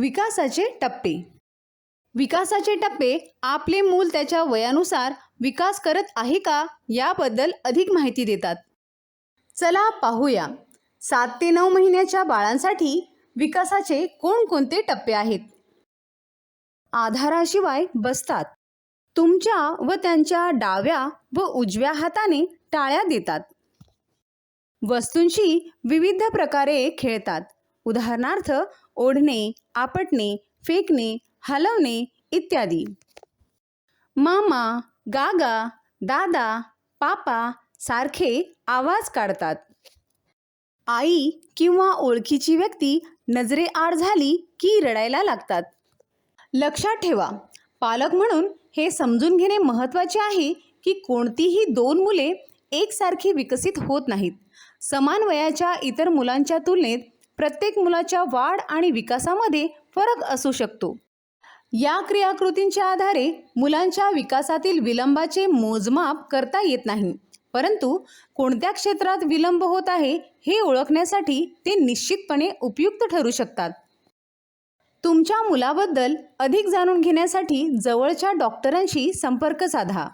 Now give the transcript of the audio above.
विकासाचे टप्पे. विकासाचे टप्पे आपले मूल त्याच्या वयानुसार विकास करत आहे का याबद्दल अधिक माहिती देतात. चला पाहूया. सात ते नऊ महिन्याच्या बाळांसाठी विकासाचे कोणकोणते टप्पे आहेत? आधाराशिवाय बसतात. तुमच्या व त्यांच्या डाव्या व उजव्या हाताने टाळ्या देतात. वस्तूंशी विविध प्रकारे खेळतात. उदाहरणार्थ ओढणे आपटणे फेकणे हलवणे इत्यादी. मामा गागा दादा पापा सारखे आवाज काढतात. आई किंवा ओळखीची व्यक्ती नजरेआड झाली की रडायला लागतात. लक्षात ठेवा पालक म्हणून हे समजून घेणे महत्त्वाचे आहे की कोणतीही दोन मुले एकसारखी विकसित होत नाहीत. समान वयाच्या इतर मुलांच्या तुलनेत प्रत्येक मुलाच्या वाढ आणि विकासामध्ये फरक असू शकतो. या क्रियाकृतींच्या आधारे मुलांच्या विकासातील विलंबाचे मोजमाप करता येत नाही परंतु कोणत्या क्षेत्रात विलंब होत आहे हे ओळखण्यासाठी ते निश्चितपणे उपयुक्त ठरू शकतात. तुमच्या मुलाबद्दल अधिक जाणून घेण्यासाठी जवळच्या डॉक्टरांशी संपर्क साधा.